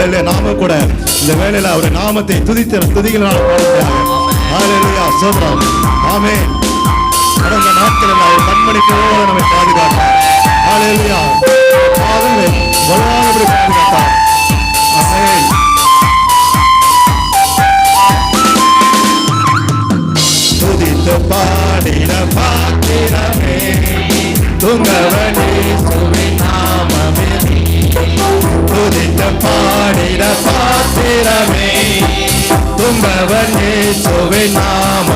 வேலையில நாம கூட இந்த வேலையில அவர் நாமத்தை துதித்த துதிகளால் சோதரம் ஆமே கடந்த நாட்களில் அவர் கண்மணி போல நம்மை பாதுகாத்தார். ஆலையா வலுவானபடி பாதுகாத்தார். ஆமே துதித்து பாடின பாத்திரமே துங்கவனே యేసువే నామ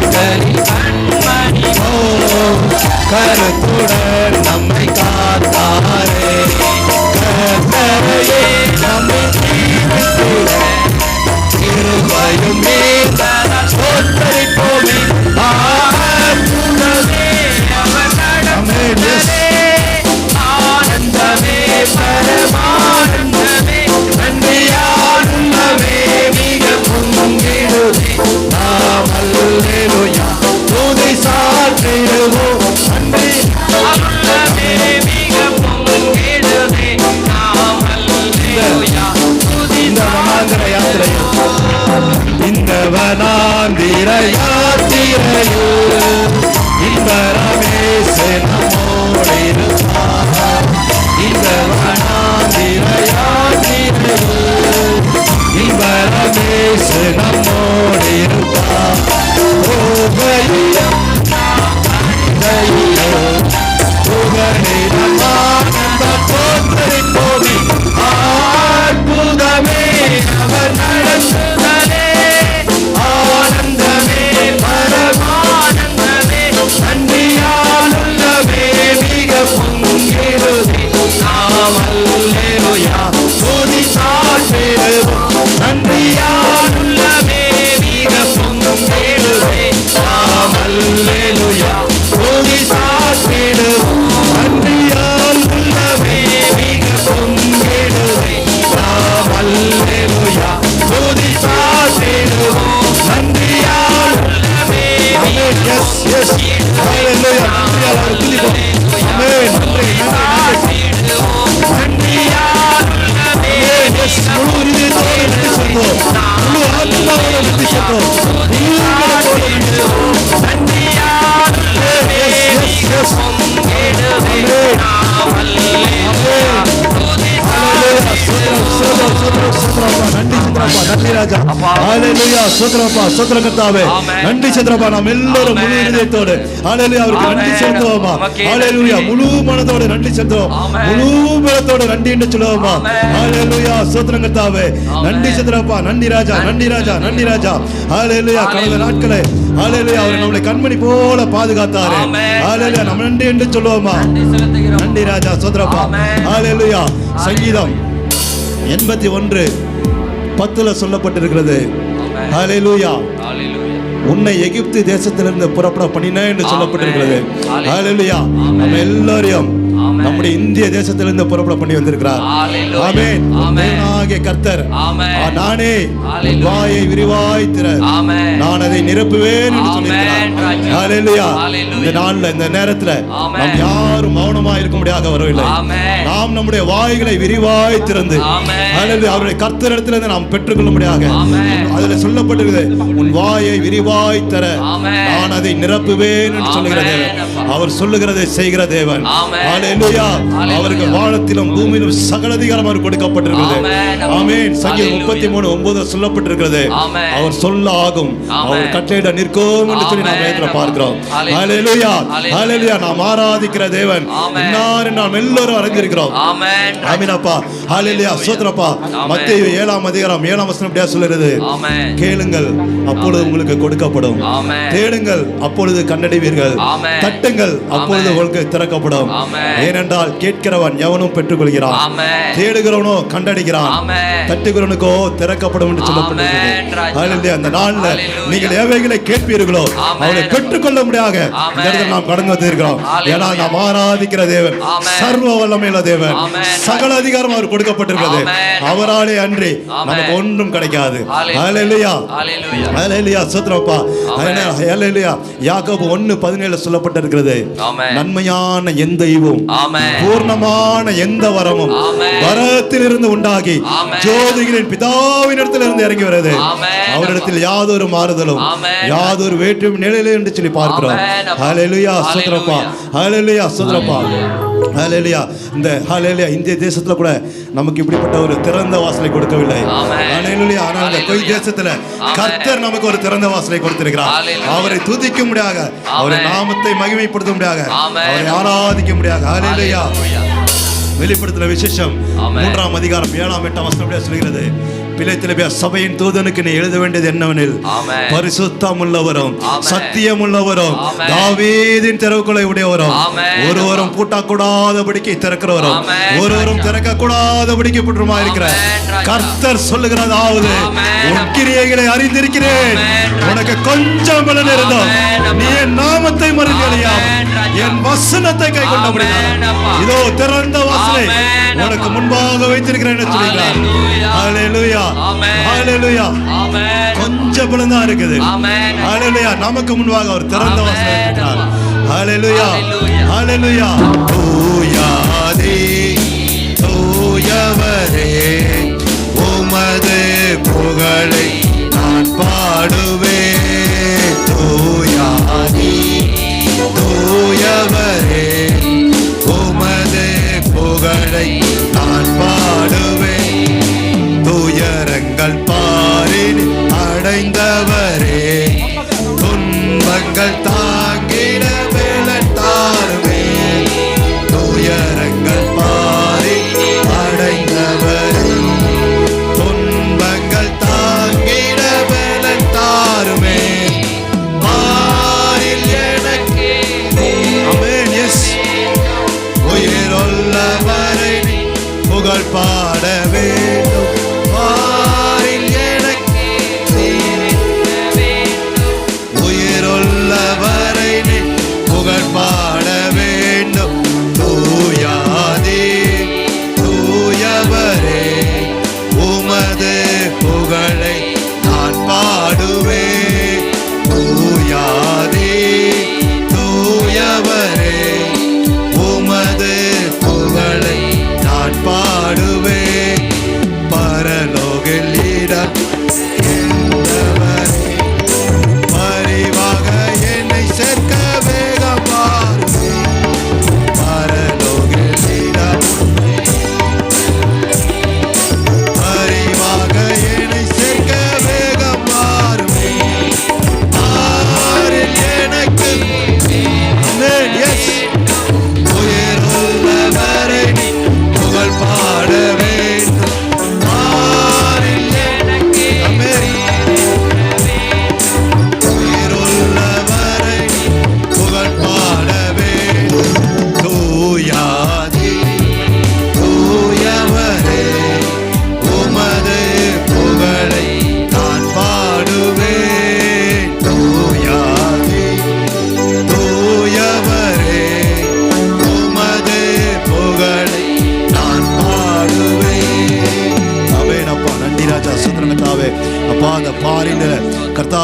நாட்களில் கண்மணி போ கருத்துடன் நம்மை காத்தாரே. கருத்தரையே நம்மை திருமையுமே será. நன்றி சந்திரப்பா நன்றி ராஜா. ஹalleluya சோத்ரப்பா சோத்ர கர்த்தாவே நன்றி சந்திரப்பா நாம் எல்லாரும் முழு இதயத்தோடு ஹalleluya அவருக்கு நன்றி செலுத்துவோமா? ஹalleluya முழு மனதோடு நன்றி செலுத்துவோம். முழு பலத்தோடு நன்றி என்று சொல்லுவோமா? ஹalleluya சோத்ர கர்த்தாவே நன்றி சந்திரப்பா நன்றி ராஜா நன்றி ராஜா நன்றி ராஜா. ஹalleluya கடந்த நாட்களே ஹalleluya அவர் நம்மளை கண்மணி போல பாதுகாத்தாரே. ஹalleluya நம்ம நன்றி என்று சொல்லுவோமா? நன்றி ராஜா சோத்ரப்பா ஹalleluya சங்கீதம். எண்பத்தி ஒன்று பத்துல சொல்லப்பட்டிருக்கிறது. ஹalleluya உன்னை எகிப்து தேசத்திலிருந்து புறப்பட பண்ணினேன் என்று சொல்லப்பட்டிருக்கிறது. ஹalleluya நம்ம எல்லாரையும் நம்முடைய இந்திய தேசத்திலிருந்து புறப்பட பண்ணி வந்திருக்கிறார். ஆமென் கர்த்தர் நானே. வாயை விரிவாய் திற. நான் அதை நிரப்புவேன் என்று சொல்லியிருக்கிறார். இந்த நாள்ல இந்த நேரத்துல. நாம் யாரும் மௌனமா இருக்க முடியாத வரவில்லை. நாம் நம்முடைய வாய்களை விரிவாய் திறந்து Amen. ஹalleluya அவருடைய கர்த்தரிடத்திலிருந்து நாம் பெற்றுக்கொள்ள Amen. அதுல சொல்லப்பட்டிருக்கிறது உன் வாயை விரிவாய் தர. நான் அதை நிரப்புவேன் என்று சொல்லுகிற தேவன். அவர் சொல்லுகிறதை செய்கிற தேவன். ஹalleluya. அவருக்கு வானத்திலும் பூமியிலும் சகல அதிகாரம் அவர் கொடுக்கப்பட்டிருக்கிறது. ஆமென் சங்கீதம் Hallelujah. முப்பத்தி மூணு ஒன்பது சொல்லப்பட்டிருக்கிறது Amen. அவர் சொல்ல ஆகும். அவர் கட்டளையிட நிற்கும் என்று சொல்லி நாம் வேதத்துல. பார்க்கிறோம். ஹalleluya. ஹalleluya நாம் ஆராதிக்கிற தேவன். இன்னார் நாம் எல்லாரும் அறிந்திருக்கிறோம் ஆமென் ஹalleluya சோத்ரப்பா. மத்தேயு ஏழாம் அதிகாரம் ஏழாம் வசனம் அப்படியே சொல்லுகிறது ஆமென் கேளுங்கள் அப்பொழுது உங்களுக்கு கொடுக்கப்படும். தேடுங்கள் அப்பொழுது கண்டடைவீர்கள். தட்டுங்கள் அப்பொழுது. உங்களுக்கு திறக்கப்படும் Amen. ஏனென்றால் கேட்கிறவன் எவனும் பெற்றுக்கொள்கிறான். தேடுகிறவனோ கண்டடைகிறான். தட்டுகிறவனுக்கோ திறக்கப்படும் என்று. ஹalleluya அந்த நாள்ல. நீங்கள் எவைகளை கேட்பீர்களோ. அவனை பெற்றுக்கொள்ள இடத்துல நாம் கடந்து வந்திருக்கிறோம். ஏன்னா நாம் ஆராதிக்கிற தேவன். சர்வ வல்லமையுள்ள தேவன். சகல அதிகாரம் அவர் கொடுக்கப்பட்டிருக்கிறது. அவராலே அன்றி. நமக்கு ஒன்றும் கிடைக்காது யாக்கோபு 1 17 சொல்லப்பட்டிருக்கிறது. நன்மையான எந்த Amen. பூர்ணமான எந்த வரமும். வரத்திலிருந்து உண்டாகி. ஜோதிகளின் பிதாவினிடத்திலிருந்து இறங்கி வருது. அவரிடத்தில் யாதொரு மாறுதலும். யாதொரு வேற்றும் நிலையில என்று சொல்லி பார்க்கிறோம். ஹalleluya சோத்ரப்பா ஹalleluya சோத்ரப்பா ஹalleluya இந்த ஹalleluya இந்திய தேசத்துல கூட நமக்கு இப்படிப்பட்ட ஒரு திறந்த வாசலை கொடுக்கவில்லை. ஹalleluya ஆனால் இந்த Hallelujah. தேசத்துல. கர்த்தர் நமக்கு ஒரு திறந்த வாசலை கொடுத்திருக்கிறார். அவரை துதிக்க முடியாக அவரை. நாமத்தை மகிமைப்படுத்த Amen. அவரை ஆராதிக்க ஹalleluya Hallelujah. வெளிப்படுத்தின விசேஷம். மூன்றாம் அதிகாரம் ஏழாம் எட்டாம் வசனம் அப்படியே சொல்கிறது பிழைத்திலபியா சபையின் தூதனுக்கு நீ எழுத வேண்டியது என்னவெனில். பரிசுத்தம் உள்ளவரும். சத்தியம் உள்ளவரும். தாவீதின் திறவுகளை உடையவரும். ஒருவரும் பூட்டக்கூடாதபடிக்கு திறக்கிறவரும். ஒருவரும் திறக்க கூடாதபடிக்கு புற்றுமா இருக்கிற. கர்த்தர் சொல்லுகிறதாவது. உன் கிரியைகளை அறிந்திருக்கிறேன். உனக்கு கொஞ்சம் பலன் இருந்தோம். நீ என் நாமத்தை ராஜா. என் வசனத்தை கை Amen, அப்பா. இதோ திறந்த வாசலை Amen, உனக்கு. முன்பாக வைத்திருக்கிறேன் Hallelujah. ஹalleluya. கொஞ்சம் பலன் தான் இருக்குது. ஹalleluya நமக்கு முன்பாக அவர் திறந்த வாசலை அப்பா. ஹalleluya. ஹalleluya தூயவரே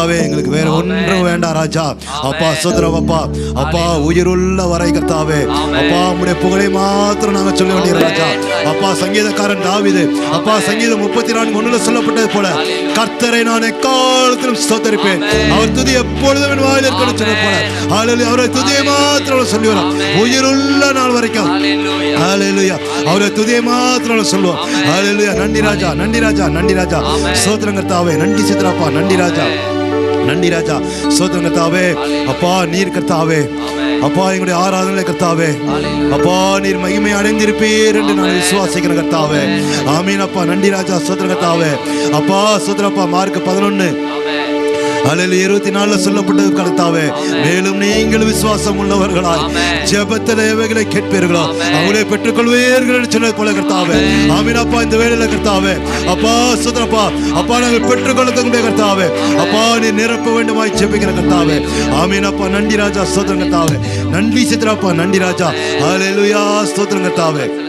கர்த்தாவே எங்களுக்கு வேற ஒன்றும் வேண்டாம் ராஜா. அப்பா சுந்தரம் அப்பா. அப்பா உயிருள்ள வரை கர்த்தாவே. அப்பா உம்முடைய புகழை மாத்திரம் நாங்க சொல்ல வேண்டிய ராஜா. அப்பா சங்கீதக்காரன் தாவிது. அப்பா சங்கீதம் முப்பத்தி நான்கு ஒண்ணுல சொல்லப்பட்டது போல கர்த்தரை நான் எக்காலத்திலும் ஸ்தோத்தரிப்பேன். அவர் துதி எப்பொழுதும் என் வாயில் இருக்கணும் சொன்ன போல. ஹalleluya. அவரை துதியை மாத்திரம் சொல்லி வரோம் உயிருள்ள நாள் வரைக்கும். அவரை துதியை மாத்திரம் சொல்லுவோம் நன்றி ராஜா. நன்றி ராஜா. நன்றி ராஜா. ஸ்தோத்திரம் கர்த்தாவே. நன்றி சித்ராப்பா நன்றி ராஜா. நன்றி ராஜா. ஸ்தோத்திரம் கர்த்தாவே அப்பா நீர் கர்த்தாவே. அப்பா எங்களுடைய ஆராதனை கர்த்தாவே. அப்பா நீர் மகிமை அடைந்திருப்பீர் என்று நான் விசுவாசிக்கிறேன் கர்த்தாவே. ஆமீன் அப்பா. நன்றி ராஜா ஸ்தோத்திரம் கர்த்தாவே. அப்பா சோதனப்பா மார்க் பதினொன்னு. அலையில் இருபத்தி நாலுல சொல்லப்பட்டது கருத்தாவே. மேலும் நீங்கள் விசுவாசம் உள்ளவர்களாய் ஜெபத்தில் எவைகளை கேட்பீர்களோ? அவளை பெற்றுக்கொள்வீர்கள் சொன்னது போல கர்த்தாவே. ஆமீன். அப்பா இந்த வேலையில கர்த்தாவே. அப்பா சுதரப்பா அப்பா நாங்கள் பெற்றுக்கொள்ளக்கூடிய கர்த்தாவே. அப்பா நீ நிரப்ப வேண்டுமாய் ஜெபிக்கிற கர்த்தாவே. ஆமீன் அப்பா நன்றி ராஜா ஸ்தோத்திரம் கர்த்தாவே. நன்றி சித்ராப்பா நன்றி ராஜா. ஹalleluya ஸ்தோத்திரம் கர்த்தாவே.